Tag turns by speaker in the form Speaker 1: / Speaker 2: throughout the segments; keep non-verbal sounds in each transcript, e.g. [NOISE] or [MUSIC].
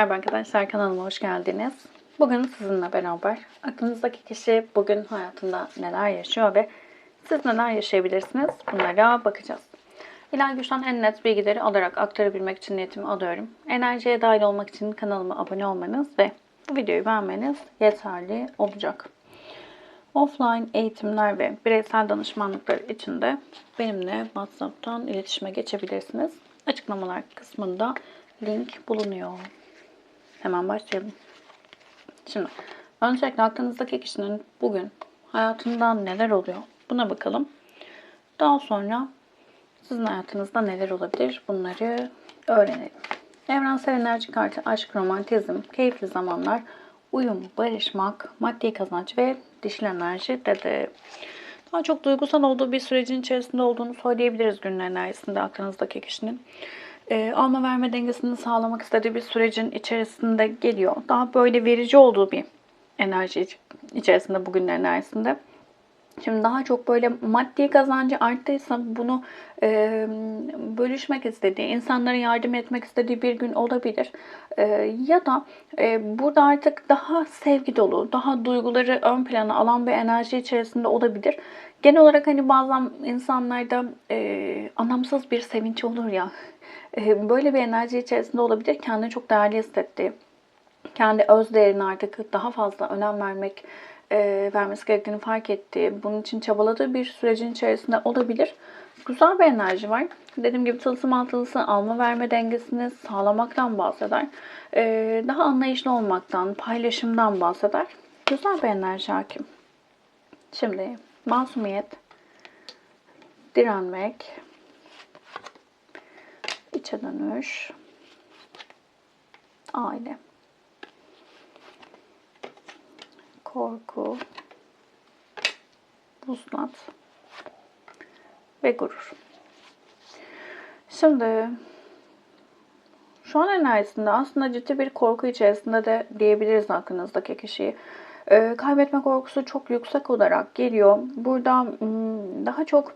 Speaker 1: Merhaba arkadaşlar kanalıma hoş geldiniz. Bugün sizinle beraber aklınızdaki kişi bugün hayatında neler yaşıyor ve siz neler yaşayabilirsiniz bunlara bakacağız. İlahi Güç'ten en net bilgileri alarak aktarabilmek için niyetimi alıyorum. Enerjiye dahil olmak için kanalıma abone olmanız ve bu videoyu beğenmeniz yeterli olacak. Offline eğitimler ve bireysel danışmanlıklar için de benimle WhatsApp'tan iletişime geçebilirsiniz. Açıklamalar kısmında link bulunuyor. Hemen başlayalım. Şimdi öncelikle aklınızdaki kişinin bugün hayatında neler oluyor buna bakalım. Daha sonra sizin hayatınızda neler olabilir bunları öğrenelim. Evrensel enerji kartı aşk, romantizm, keyifli zamanlar, uyum, barışmak, maddi kazanç ve dişil enerji dedi. Daha çok duygusal olduğu bir sürecin içerisinde olduğunu söyleyebiliriz günün enerjisinde aklınızdaki kişinin. E, alma verme dengesini sağlamak istediği bir sürecin içerisinde geliyor. Daha böyle verici olduğu bir enerji içerisinde bugünün enerjisinde. Şimdi daha çok böyle maddi kazancı arttıysa bunu e, bölüşmek istediği, insanlara yardım etmek istediği bir gün olabilir. E, ya da e, burada artık daha sevgi dolu, daha duyguları ön plana alan bir enerji içerisinde olabilir. Genel olarak hani bazen insanlarda e, anlamsız bir sevinç olur ya. Böyle bir enerji içerisinde olabilir. Kendini çok değerli hissettiği, kendi öz değerine artık daha fazla önem vermek vermesi gerektiğini fark ettiği, bunun için çabaladığı bir sürecin içerisinde olabilir. Güzel bir enerji var. Dediğim gibi tılsım altılısı alma verme dengesini sağlamaktan bahseder. Daha anlayışlı olmaktan, paylaşımdan bahseder. Güzel bir enerji hakim. Şimdi masumiyet, direnmek, içe dönüş, aile. korku, vuslat ve gurur. Şimdi şu an enerjisinde aslında ciddi bir korku içerisinde de diyebiliriz aklınızdaki kişiyi. Ee, kaybetme korkusu çok yüksek olarak geliyor. Burada hmm, daha çok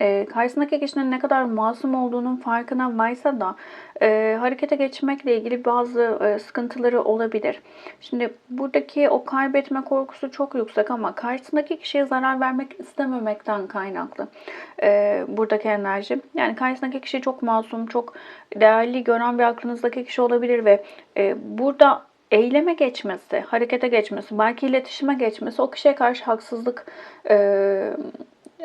Speaker 1: e, karşısındaki kişinin ne kadar masum olduğunun farkına varsa da e, harekete geçmekle ilgili bazı e, sıkıntıları olabilir. Şimdi buradaki o kaybetme korkusu çok yüksek ama karşısındaki kişiye zarar vermek istememekten kaynaklı e, buradaki enerji. Yani karşısındaki kişi çok masum, çok değerli gören bir aklınızdaki kişi olabilir ve e, burada eyleme geçmesi, harekete geçmesi, belki iletişime geçmesi o kişiye karşı haksızlık e,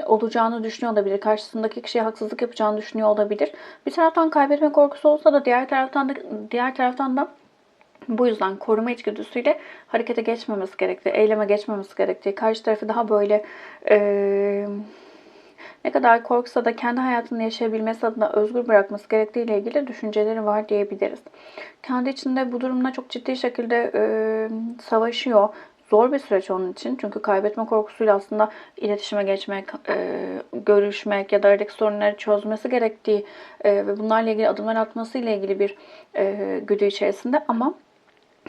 Speaker 1: olacağını düşünüyor olabilir. Karşısındaki kişiye haksızlık yapacağını düşünüyor olabilir. Bir taraftan kaybetme korkusu olsa da diğer taraftan da diğer taraftan da bu yüzden koruma içgüdüsüyle harekete geçmemesi gerektiği, eyleme geçmemesi gerektiği, karşı tarafı daha böyle e, ne kadar korksa da kendi hayatını yaşayabilmesi adına özgür bırakması gerektiği ile ilgili düşünceleri var diyebiliriz. Kendi içinde bu durumda çok ciddi şekilde e, savaşıyor zor bir süreç onun için. Çünkü kaybetme korkusuyla aslında iletişime geçmek, e, görüşmek ya da aradaki sorunları çözmesi gerektiği e, ve bunlarla ilgili adımlar atması ile ilgili bir e, güdü içerisinde ama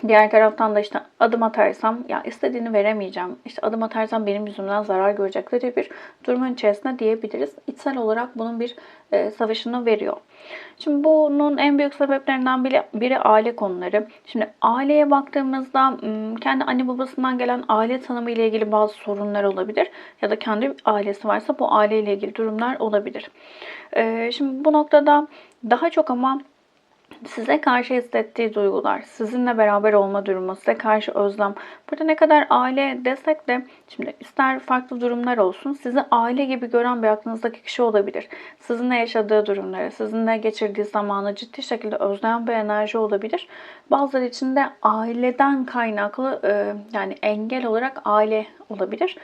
Speaker 1: Diğer taraftan da işte adım atarsam ya istediğini veremeyeceğim. İşte adım atarsam benim yüzümden zarar görecekleri bir durumun içerisinde diyebiliriz. İçsel olarak bunun bir e, savaşını veriyor. Şimdi bunun en büyük sebeplerinden biri, biri aile konuları. Şimdi aileye baktığımızda kendi anne babasından gelen aile tanımı ile ilgili bazı sorunlar olabilir. Ya da kendi ailesi varsa bu aile ile ilgili durumlar olabilir. E, şimdi bu noktada daha çok ama size karşı hissettiği duygular, sizinle beraber olma durumu, size karşı özlem. Burada ne kadar aile desek de şimdi ister farklı durumlar olsun sizi aile gibi gören bir aklınızdaki kişi olabilir. Sizinle yaşadığı durumları, sizinle geçirdiği zamanı ciddi şekilde özleyen bir enerji olabilir. Bazıları için de aileden kaynaklı yani engel olarak aile olabilir.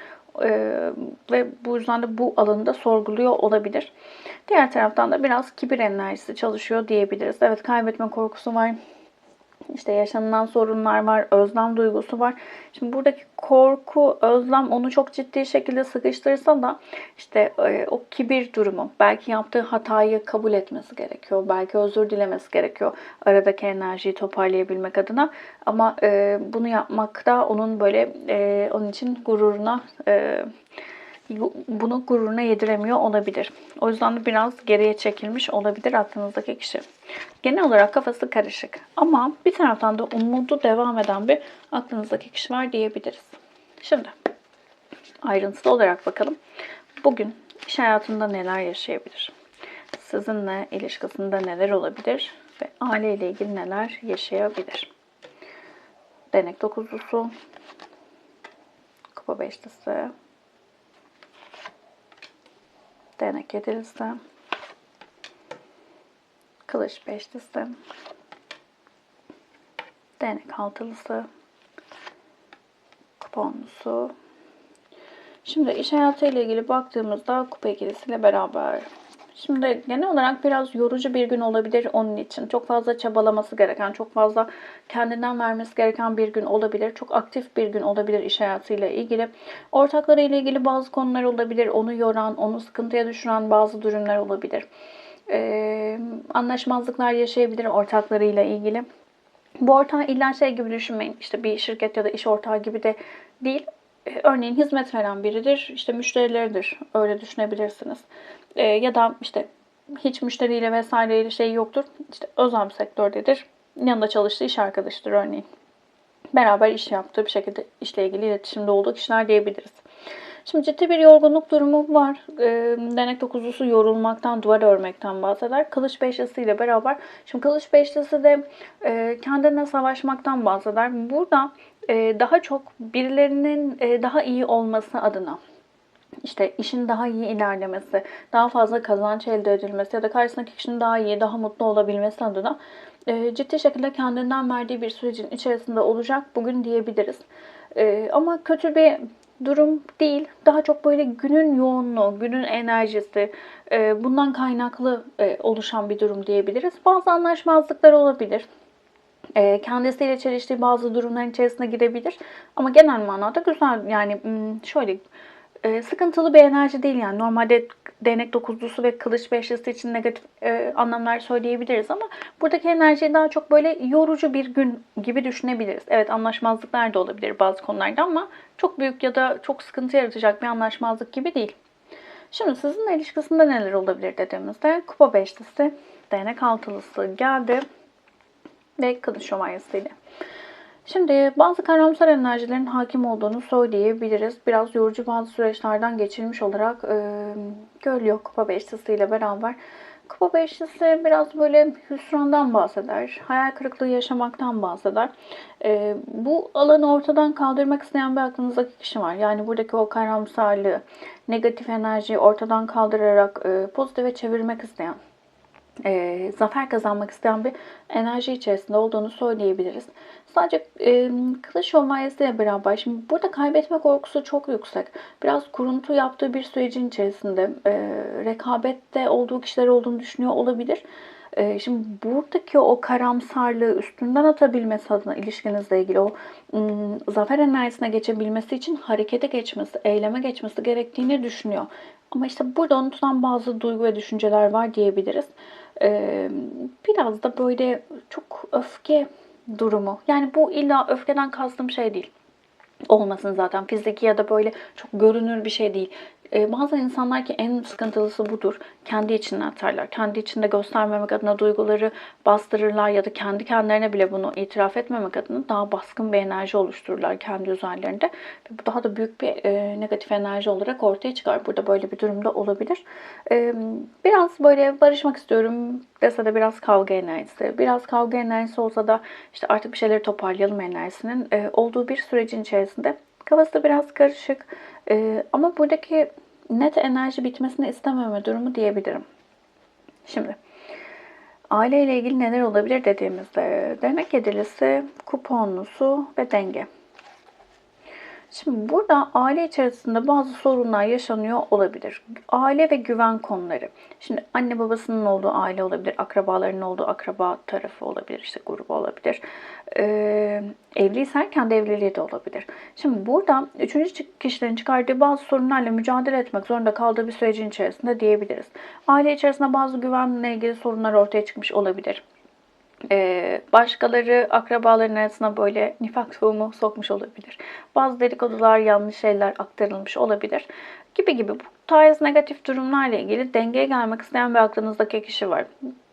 Speaker 1: Ee, ve bu yüzden de bu alanında sorguluyor olabilir. Diğer taraftan da biraz kibir enerjisi çalışıyor diyebiliriz. Evet kaybetme korkusu var. İşte yaşanılan sorunlar var, özlem duygusu var. Şimdi buradaki korku, özlem onu çok ciddi şekilde sıkıştırsa da işte e, o kibir durumu, belki yaptığı hatayı kabul etmesi gerekiyor, belki özür dilemesi gerekiyor aradaki enerjiyi toparlayabilmek adına. Ama e, bunu yapmakta onun böyle e, onun için gururuna bunu gururuna yediremiyor olabilir. O yüzden de biraz geriye çekilmiş olabilir aklınızdaki kişi. Genel olarak kafası karışık. Ama bir taraftan da umudu devam eden bir aklınızdaki kişi var diyebiliriz. Şimdi ayrıntılı olarak bakalım. Bugün iş hayatında neler yaşayabilir? Sizinle ilişkisinde neler olabilir? Ve aileyle ilgili neler yaşayabilir? Denek dokuzlusu, kupa beşlisi, denek yedilisi, kılıç beşlisi, denek altılısı, kupa onlusu. Şimdi iş hayatı ile ilgili baktığımızda kupa ikilisiyle beraber Şimdi genel olarak biraz yorucu bir gün olabilir onun için. Çok fazla çabalaması gereken, çok fazla kendinden vermesi gereken bir gün olabilir. Çok aktif bir gün olabilir iş hayatıyla ilgili. Ortakları ile ilgili bazı konular olabilir. Onu yoran, onu sıkıntıya düşüren bazı durumlar olabilir. Ee, anlaşmazlıklar yaşayabilir ortaklarıyla ilgili. Bu ortağı illa şey gibi düşünmeyin. İşte bir şirket ya da iş ortağı gibi de değil. Ee, örneğin hizmet veren biridir. İşte müşterileridir. Öyle düşünebilirsiniz. E, ya da işte hiç müşteriyle vesaireyle şey yoktur. İşte özel bir sektördedir. Yanında çalıştığı iş arkadaşıdır örneğin. Beraber iş yaptığı bir şekilde işle ilgili iletişimde olduğu kişiler diyebiliriz. Şimdi ciddi bir yorgunluk durumu var. E, denek dokuzlusu yorulmaktan, duvar örmekten bahseder. Kılıç beşlisi ile beraber. Şimdi kılıç beşlisi de e, kendine savaşmaktan bahseder. Burada e, daha çok birilerinin e, daha iyi olması adına işte işin daha iyi ilerlemesi, daha fazla kazanç elde edilmesi ya da karşısındaki kişinin daha iyi, daha mutlu olabilmesi adına e, ciddi şekilde kendinden verdiği bir sürecin içerisinde olacak bugün diyebiliriz. E, ama kötü bir durum değil. Daha çok böyle günün yoğunluğu, günün enerjisi, e, bundan kaynaklı e, oluşan bir durum diyebiliriz. Bazı anlaşmazlıklar olabilir. E, kendisiyle çeliştiği bazı durumların içerisine girebilir. Ama genel manada güzel yani şöyle e, sıkıntılı bir enerji değil yani. Normalde değnek dokuzlusu ve kılıç beşlisi için negatif e, anlamlar söyleyebiliriz ama buradaki enerjiyi daha çok böyle yorucu bir gün gibi düşünebiliriz. Evet anlaşmazlıklar da olabilir bazı konularda ama çok büyük ya da çok sıkıntı yaratacak bir anlaşmazlık gibi değil. Şimdi sizinle ilişkisinde neler olabilir dediğimizde kupa beşlisi, değnek altılısı geldi ve kılıç şövalyesiyle. Şimdi bazı karamsar enerjilerin hakim olduğunu söyleyebiliriz. Biraz yorucu bazı süreçlerden geçirmiş olarak e, görülüyor Kupa Beşlisi ile beraber. Kupa Beşlisi biraz böyle hüsrandan bahseder. Hayal kırıklığı yaşamaktan bahseder. E, bu alanı ortadan kaldırmak isteyen bir aklınızdaki kişi var. Yani buradaki o karamsarlığı, negatif enerjiyi ortadan kaldırarak e, pozitife çevirmek isteyen e, zafer kazanmak isteyen bir enerji içerisinde olduğunu söyleyebiliriz. Sadece e, kılıç şövalyesiyle beraber şimdi burada kaybetme korkusu çok yüksek. Biraz kuruntu yaptığı bir sürecin içerisinde e, rekabette olduğu kişiler olduğunu düşünüyor olabilir. E, şimdi buradaki o karamsarlığı üstünden atabilmesi adına ilişkinizle ilgili o ım, zafer enerjisine geçebilmesi için harekete geçmesi, eyleme geçmesi gerektiğini düşünüyor. Ama işte burada unutulan bazı duygu ve düşünceler var diyebiliriz. Ee, biraz da böyle çok öfke durumu. Yani bu illa öfkeden kastım şey değil olmasın zaten. Fiziki ya da böyle çok görünür bir şey değil. Ee, bazı insanlar ki en sıkıntılısı budur. Kendi içinden atarlar. Kendi içinde göstermemek adına duyguları bastırırlar ya da kendi kendilerine bile bunu itiraf etmemek adına daha baskın bir enerji oluştururlar kendi üzerlerinde. Bu daha da büyük bir e, negatif enerji olarak ortaya çıkar. Burada böyle bir durumda olabilir. E, biraz böyle barışmak istiyorum dese de biraz kavga enerjisi. Biraz kavga enerjisi olsa da işte artık bir şeyleri toparlayalım enerjisinin e, olduğu bir sürecin içerisinde Kafası biraz karışık. Ee, ama buradaki net enerji bitmesini istememe durumu diyebilirim. Şimdi aile ile ilgili neler olabilir dediğimizde demek edilisi, kuponlusu ve denge. Şimdi burada aile içerisinde bazı sorunlar yaşanıyor olabilir. Aile ve güven konuları. Şimdi anne babasının olduğu aile olabilir, akrabalarının olduğu akraba tarafı olabilir, işte grubu olabilir. Ee, evliysen kendi evliliği de olabilir. Şimdi burada üçüncü kişilerin çıkardığı bazı sorunlarla mücadele etmek zorunda kaldığı bir sürecin içerisinde diyebiliriz. Aile içerisinde bazı güvenle ilgili sorunlar ortaya çıkmış olabilir Ee, başkaları akrabaların arasına böyle nifak tohumu sokmuş olabilir. Bazı dedikodular, yanlış şeyler aktarılmış olabilir. Gibi gibi bu tarz negatif durumlarla ilgili dengeye gelmek isteyen bir aklınızdaki kişi var.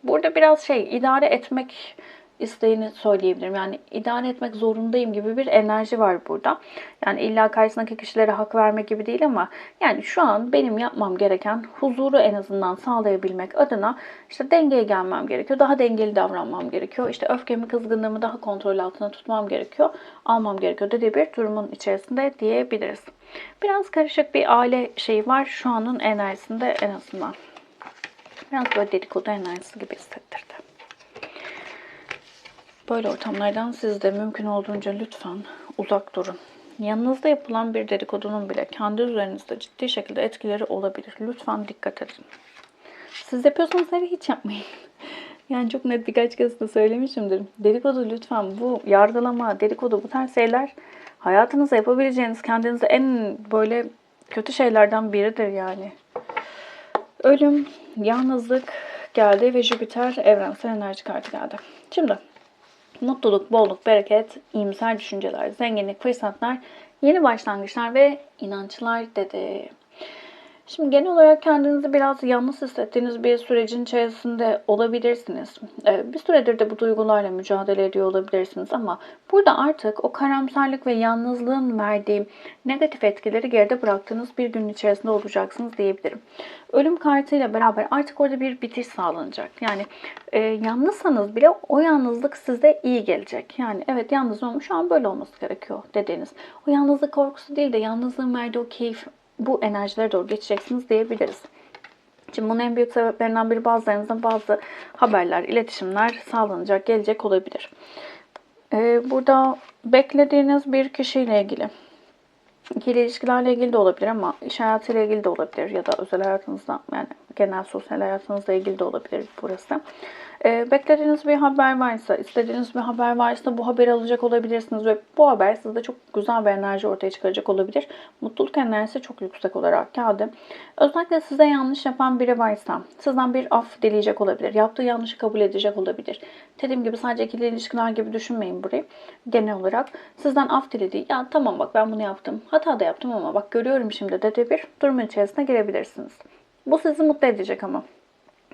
Speaker 1: Burada biraz şey idare etmek isteğini söyleyebilirim. Yani idare etmek zorundayım gibi bir enerji var burada. Yani illa karşısındaki kişilere hak vermek gibi değil ama yani şu an benim yapmam gereken huzuru en azından sağlayabilmek adına işte dengeye gelmem gerekiyor. Daha dengeli davranmam gerekiyor. İşte öfkemi, kızgınlığımı daha kontrol altına tutmam gerekiyor. Almam gerekiyor dediği bir durumun içerisinde diyebiliriz. Biraz karışık bir aile şeyi var şu anın enerjisinde en azından. Biraz böyle dedikodu enerjisi gibi hissettirdi. Böyle ortamlardan siz de mümkün olduğunca lütfen uzak durun. Yanınızda yapılan bir dedikodunun bile kendi üzerinizde ciddi şekilde etkileri olabilir. Lütfen dikkat edin. Siz yapıyorsanız hele hiç yapmayın. [LAUGHS] Yani çok net birkaç kez de söylemişimdir. Dedikodu lütfen bu yargılama, dedikodu bu tarz şeyler hayatınızda yapabileceğiniz kendinize en böyle kötü şeylerden biridir yani. Ölüm, yalnızlık geldi ve Jüpiter evrensel enerji kartı geldi. Şimdi mutluluk, bolluk, bereket, iyimser düşünceler, zenginlik, fırsatlar, yeni başlangıçlar ve inançlar dedi. Şimdi genel olarak kendinizi biraz yalnız hissettiğiniz bir sürecin içerisinde olabilirsiniz. Ee, bir süredir de bu duygularla mücadele ediyor olabilirsiniz ama burada artık o karamsarlık ve yalnızlığın verdiği negatif etkileri geride bıraktığınız bir gün içerisinde olacaksınız diyebilirim. Ölüm kartıyla beraber artık orada bir bitiş sağlanacak. Yani e, yalnızsanız bile o yalnızlık size iyi gelecek. Yani evet yalnızım ama şu an böyle olması gerekiyor dediğiniz. O yalnızlık korkusu değil de yalnızlığın verdiği o keyif, bu enerjilere doğru geçeceksiniz diyebiliriz. Şimdi bunun en büyük sebeplerinden biri bazılarınızda bazı haberler, iletişimler sağlanacak, gelecek olabilir. Ee, burada beklediğiniz bir kişiyle ilgili, ilişkilerle ilgili de olabilir ama iş hayatıyla ilgili de olabilir ya da özel hayatınızda yani genel sosyal hayatınızla ilgili de olabilir burası. E, beklediğiniz bir haber varsa, istediğiniz bir haber varsa bu haberi alacak olabilirsiniz ve bu haber sizde çok güzel bir enerji ortaya çıkaracak olabilir. Mutluluk enerjisi çok yüksek olarak geldi. Özellikle size yanlış yapan biri varsa sizden bir af dileyecek olabilir. Yaptığı yanlışı kabul edecek olabilir. Dediğim gibi sadece ikili ilişkiler gibi düşünmeyin burayı. Genel olarak sizden af dilediği ya tamam bak ben bunu yaptım. Hata da yaptım ama bak görüyorum şimdi dedi bir durumun içerisine girebilirsiniz. Bu sizi mutlu edecek ama.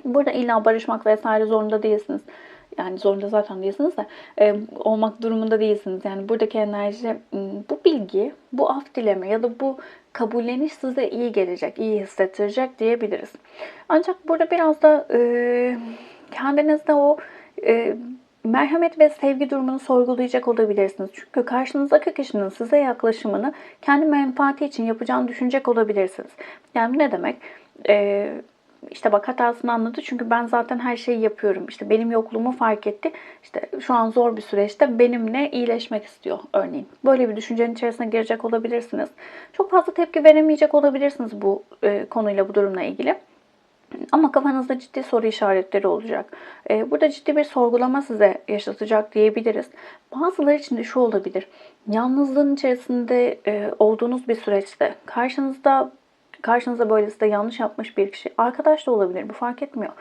Speaker 1: Burada illa barışmak vesaire zorunda değilsiniz. Yani zorunda zaten değilsiniz de e, olmak durumunda değilsiniz. Yani buradaki enerji, bu bilgi, bu af dileme ya da bu kabulleniş size iyi gelecek, iyi hissettirecek diyebiliriz. Ancak burada biraz da e, kendinizde o e, merhamet ve sevgi durumunu sorgulayacak olabilirsiniz. Çünkü karşınızdaki kişinin size yaklaşımını kendi menfaati için yapacağını düşünecek olabilirsiniz. Yani ne demek? Eee işte bak hatasını anladı çünkü ben zaten her şeyi yapıyorum. İşte benim yokluğumu fark etti. İşte şu an zor bir süreçte benimle iyileşmek istiyor örneğin. Böyle bir düşüncenin içerisine girecek olabilirsiniz. Çok fazla tepki veremeyecek olabilirsiniz bu e, konuyla bu durumla ilgili. Ama kafanızda ciddi soru işaretleri olacak. E, burada ciddi bir sorgulama size yaşatacak diyebiliriz. Bazıları için de şu olabilir. Yalnızlığın içerisinde e, olduğunuz bir süreçte karşınızda karşınıza böyle size yanlış yapmış bir kişi, arkadaş da olabilir bu fark etmiyor.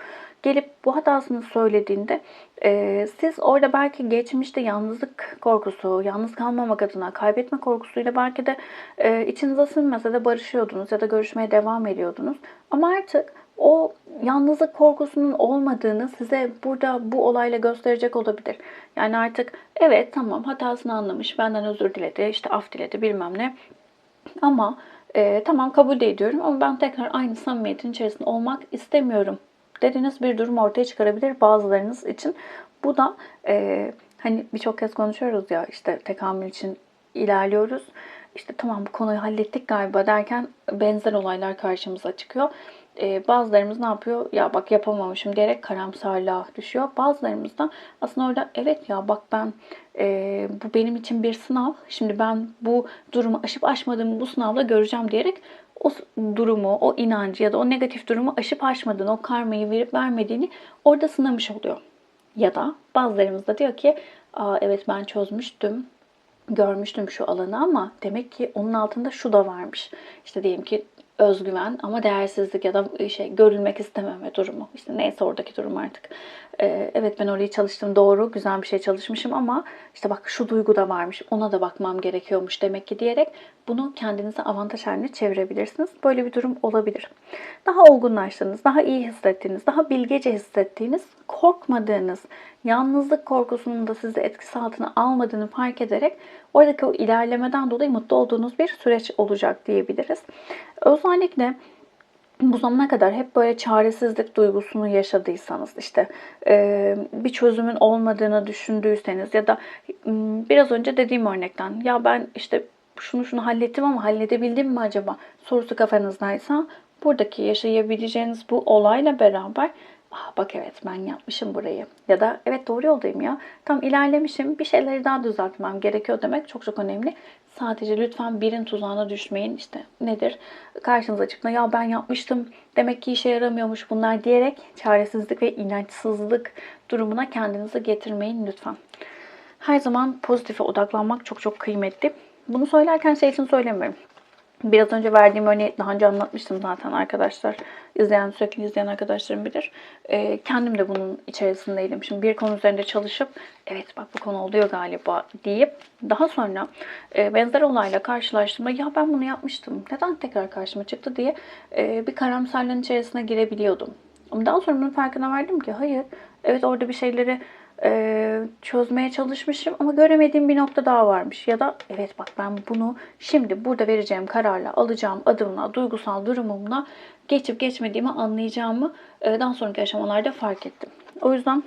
Speaker 1: Gelip bu hatasını söylediğinde e, siz orada belki geçmişte yalnızlık korkusu, yalnız kalmamak adına kaybetme korkusuyla belki de e, içinize sinmese de barışıyordunuz ya da görüşmeye devam ediyordunuz. Ama artık o yalnızlık korkusunun olmadığını size burada bu olayla gösterecek olabilir. Yani artık evet tamam hatasını anlamış, benden özür diledi, işte af diledi bilmem ne. Ama e, tamam kabul ediyorum ama ben tekrar aynı samimiyetin içerisinde olmak istemiyorum dediğiniz bir durum ortaya çıkarabilir bazılarınız için. Bu da e, hani birçok kez konuşuyoruz ya işte tekamül için ilerliyoruz. İşte tamam bu konuyu hallettik galiba derken benzer olaylar karşımıza çıkıyor e, bazılarımız ne yapıyor? Ya bak yapamamışım diyerek karamsarlığa düşüyor. Bazılarımız da aslında orada evet ya bak ben e, bu benim için bir sınav. Şimdi ben bu durumu aşıp aşmadığımı bu sınavla göreceğim diyerek o durumu, o inancı ya da o negatif durumu aşıp aşmadığını, o karmayı verip vermediğini orada sınamış oluyor. Ya da bazılarımız da diyor ki Aa, evet ben çözmüştüm, görmüştüm şu alanı ama demek ki onun altında şu da varmış. İşte diyelim ki özgüven ama değersizlik ya da şey görülmek istememe durumu. İşte neyse oradaki durum artık. Ee, evet ben orayı çalıştım doğru güzel bir şey çalışmışım ama işte bak şu duygu da varmış ona da bakmam gerekiyormuş demek ki diyerek bunu kendinize avantaj haline çevirebilirsiniz. Böyle bir durum olabilir. Daha olgunlaştığınız, daha iyi hissettiğiniz, daha bilgece hissettiğiniz, korkmadığınız, yalnızlık korkusunun da sizi etkisi altına almadığını fark ederek oradaki o ilerlemeden dolayı mutlu olduğunuz bir süreç olacak diyebiliriz. Özellikle bu zamana kadar hep böyle çaresizlik duygusunu yaşadıysanız işte bir çözümün olmadığını düşündüyseniz ya da biraz önce dediğim örnekten ya ben işte şunu şunu hallettim ama halledebildim mi acaba sorusu kafanızdaysa buradaki yaşayabileceğiniz bu olayla beraber ah bak evet ben yapmışım burayı ya da evet doğru yoldayım ya tam ilerlemişim bir şeyleri daha düzeltmem gerekiyor demek çok çok önemli. Sadece lütfen birin tuzağına düşmeyin işte nedir karşınıza çıktığında ya ben yapmıştım demek ki işe yaramıyormuş bunlar diyerek çaresizlik ve inançsızlık durumuna kendinizi getirmeyin lütfen. Her zaman pozitife odaklanmak çok çok kıymetli. Bunu söylerken şey için söylemiyorum. Biraz önce verdiğim örneği daha önce anlatmıştım zaten arkadaşlar. İzleyen, sürekli izleyen arkadaşlarım bilir. Ee, kendim de bunun içerisindeydim. Şimdi bir konu üzerinde çalışıp evet bak bu konu oluyor galiba deyip daha sonra e, benzer olayla karşılaştığımda ya ben bunu yapmıştım. Neden tekrar karşıma çıktı diye e, bir karamsarlığın içerisine girebiliyordum. Ama daha sonra bunun farkına vardım ki hayır evet orada bir şeyleri e, çözmeye çalışmışım ama göremediğim bir nokta daha varmış. Ya da evet bak ben bunu şimdi burada vereceğim kararla, alacağım adımla, duygusal durumumla geçip geçmediğimi anlayacağımı e, daha sonraki aşamalarda fark ettim. O yüzden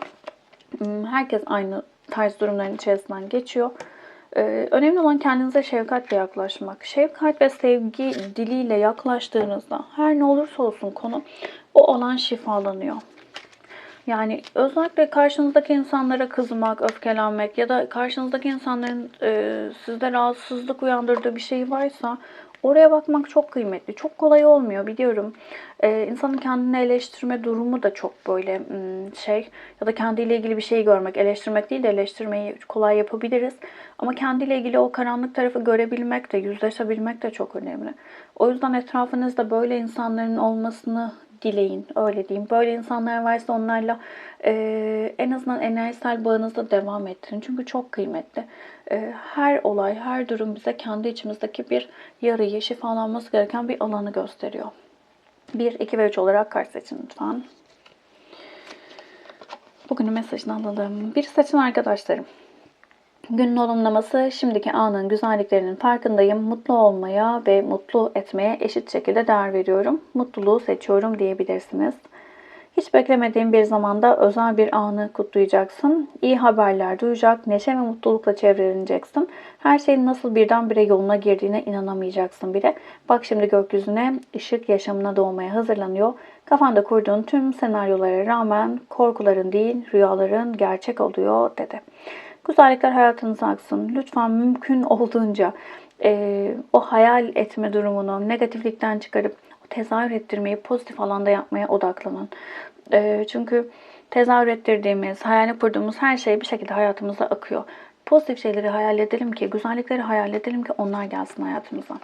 Speaker 1: herkes aynı tarz durumların içerisinden geçiyor. Ee, önemli olan kendinize şefkatle yaklaşmak. Şefkat ve sevgi diliyle yaklaştığınızda her ne olursa olsun konu o alan şifalanıyor. Yani özellikle karşınızdaki insanlara kızmak, öfkelenmek ya da karşınızdaki insanların e, sizde rahatsızlık uyandırdığı bir şey varsa oraya bakmak çok kıymetli. Çok kolay olmuyor biliyorum. E, insanın kendini eleştirme durumu da çok böyle şey ya da kendiyle ilgili bir şey görmek, eleştirmek değil de eleştirmeyi kolay yapabiliriz. Ama kendiyle ilgili o karanlık tarafı görebilmek de, yüzleşebilmek de çok önemli. O yüzden etrafınızda böyle insanların olmasını dileyin. Öyle diyeyim. Böyle insanlar varsa onlarla e, en azından enerjisel bağınızda devam ettirin. Çünkü çok kıymetli. E, her olay, her durum bize kendi içimizdeki bir yarayı, şifalanması gereken bir alanı gösteriyor. 1, 2 ve 3 olarak kart seçin lütfen. Bugünün mesajını alalım. Bir seçin arkadaşlarım. Günün olumlaması şimdiki anın güzelliklerinin farkındayım. Mutlu olmaya ve mutlu etmeye eşit şekilde değer veriyorum. Mutluluğu seçiyorum diyebilirsiniz. Hiç beklemediğin bir zamanda özel bir anı kutlayacaksın. İyi haberler duyacak, neşe ve mutlulukla çevreleneceksin. Her şeyin nasıl birdenbire yoluna girdiğine inanamayacaksın bile. Bak şimdi gökyüzüne ışık yaşamına doğmaya hazırlanıyor. Kafanda kurduğun tüm senaryolara rağmen korkuların değil rüyaların gerçek oluyor dedi. Güzellikler hayatınıza aksın. Lütfen mümkün olduğunca e, o hayal etme durumunu negatiflikten çıkarıp tezahür ettirmeyi pozitif alanda yapmaya odaklanın. E, çünkü tezahür ettirdiğimiz, hayal kurduğumuz her şey bir şekilde hayatımıza akıyor. Pozitif şeyleri hayal edelim ki, güzellikleri hayal edelim ki onlar gelsin hayatımıza.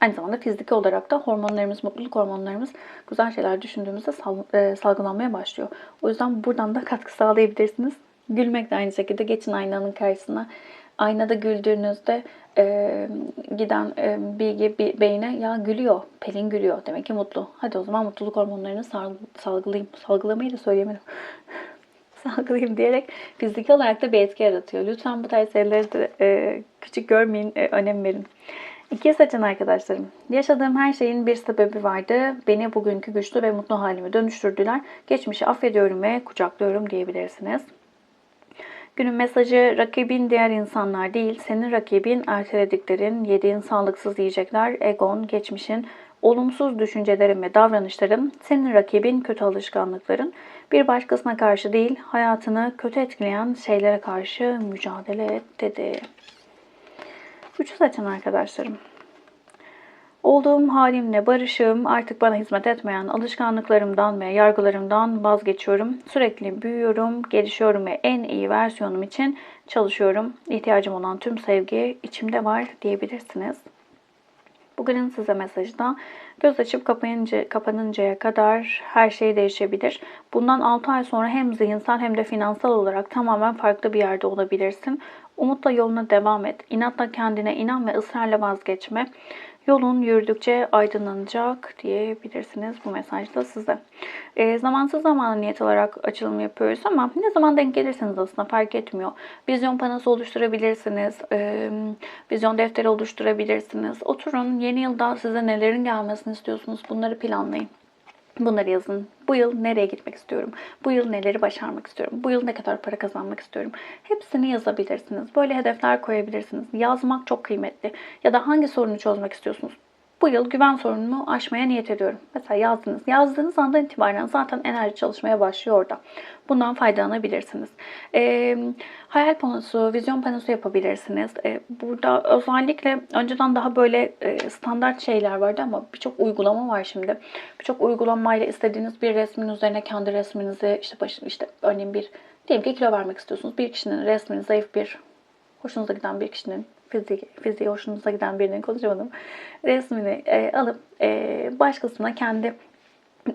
Speaker 1: Aynı zamanda fiziki olarak da hormonlarımız, mutluluk hormonlarımız güzel şeyler düşündüğümüzde e, salgılanmaya başlıyor. O yüzden buradan da katkı sağlayabilirsiniz. Gülmek de aynı şekilde. Geçin aynanın karşısına. Aynada güldüğünüzde e, giden e, bilgi bir beyne ya gülüyor, Pelin gülüyor. Demek ki mutlu. Hadi o zaman mutluluk hormonlarını salgılayayım. Salgılamayı da söyleyemedim. [LAUGHS] salgılayayım diyerek fiziki olarak da bir etki yaratıyor. Lütfen bu tarz şeyleri de e, küçük görmeyin, e, önem verin. İki seçen arkadaşlarım. Yaşadığım her şeyin bir sebebi vardı. Beni bugünkü güçlü ve mutlu halime dönüştürdüler. Geçmişi affediyorum ve kucaklıyorum diyebilirsiniz. Günün mesajı rakibin diğer insanlar değil, senin rakibin ertelediklerin, yediğin sağlıksız yiyecekler, egon, geçmişin, olumsuz düşüncelerin ve davranışların, senin rakibin kötü alışkanlıkların, bir başkasına karşı değil, hayatını kötü etkileyen şeylere karşı mücadele et dedi. Üçü seçen arkadaşlarım. Olduğum halimle barışığım, artık bana hizmet etmeyen alışkanlıklarımdan ve yargılarımdan vazgeçiyorum. Sürekli büyüyorum, gelişiyorum ve en iyi versiyonum için çalışıyorum. İhtiyacım olan tüm sevgi içimde var diyebilirsiniz. Bugünün size mesajı da göz açıp kapayınca, kapanıncaya kadar her şey değişebilir. Bundan 6 ay sonra hem zihinsel hem de finansal olarak tamamen farklı bir yerde olabilirsin. Umutla yoluna devam et. İnatla kendine inan ve ısrarla vazgeçme. Yolun yürüdükçe aydınlanacak diyebilirsiniz bu mesajda size. E, zamansız zamana niyet olarak açılım yapıyoruz ama ne zaman denk gelirseniz aslında fark etmiyor. Vizyon panosu oluşturabilirsiniz. E, vizyon defteri oluşturabilirsiniz. Oturun yeni yılda size nelerin gelmesini istiyorsunuz bunları planlayın. Bunları yazın. Bu yıl nereye gitmek istiyorum? Bu yıl neleri başarmak istiyorum? Bu yıl ne kadar para kazanmak istiyorum? Hepsini yazabilirsiniz. Böyle hedefler koyabilirsiniz. Yazmak çok kıymetli. Ya da hangi sorunu çözmek istiyorsunuz? Bu yıl güven sorunumu aşmaya niyet ediyorum. Mesela yazdınız. Yazdığınız andan itibaren zaten enerji çalışmaya başlıyor orada. Bundan faydalanabilirsiniz. Ee, hayal panosu, vizyon panosu yapabilirsiniz. Ee, burada özellikle önceden daha böyle e, standart şeyler vardı ama birçok uygulama var şimdi. Birçok uygulamayla istediğiniz bir resmin üzerine kendi resminizi işte başın işte örneğin bir diyelim ki kilo vermek istiyorsunuz. Bir kişinin resmini zayıf bir hoşunuza giden bir kişinin fiziği, fiziği hoşunuza giden birinin konuşamadım. Resmini e, alıp e, başkasına kendi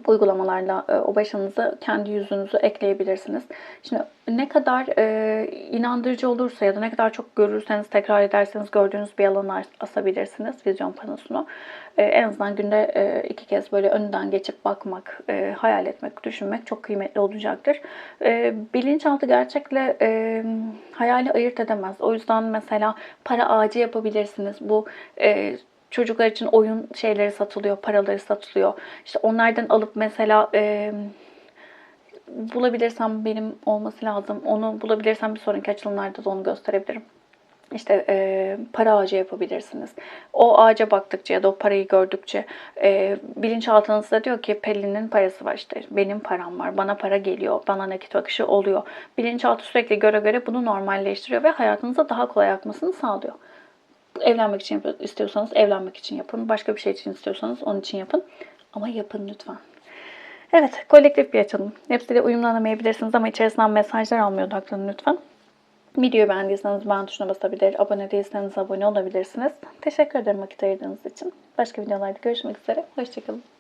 Speaker 1: uygulamalarla e, o başınızı, kendi yüzünüzü ekleyebilirsiniz. Şimdi ne kadar e, inandırıcı olursa ya da ne kadar çok görürseniz, tekrar ederseniz gördüğünüz bir alana asabilirsiniz vizyon panosunu. E, en azından günde e, iki kez böyle önünden geçip bakmak, e, hayal etmek, düşünmek çok kıymetli olacaktır. E, bilinçaltı gerçekle e, hayali ayırt edemez. O yüzden mesela para ağacı yapabilirsiniz. Bu e, çocuklar için oyun şeyleri satılıyor, paraları satılıyor. İşte onlardan alıp mesela e, bulabilirsem benim olması lazım. Onu bulabilirsem bir sonraki açılımlarda da onu gösterebilirim. İşte e, para ağacı yapabilirsiniz. O ağaca baktıkça ya da o parayı gördükçe e, bilinçaltınızda diyor ki Pelin'in parası var işte benim param var bana para geliyor bana nakit akışı oluyor. Bilinçaltı sürekli göre göre bunu normalleştiriyor ve hayatınıza daha kolay akmasını sağlıyor evlenmek için istiyorsanız evlenmek için yapın. Başka bir şey için istiyorsanız onun için yapın. Ama yapın lütfen. Evet, kolektif bir açalım. Hepsiyle uyumlanamayabilirsiniz ama içerisinden mesajlar almaya odaklanın lütfen. Videoyu beğendiyseniz beğen tuşuna basabilir, abone değilseniz abone olabilirsiniz. Teşekkür ederim vakit ayırdığınız için. Başka videolarda görüşmek üzere. Hoşçakalın.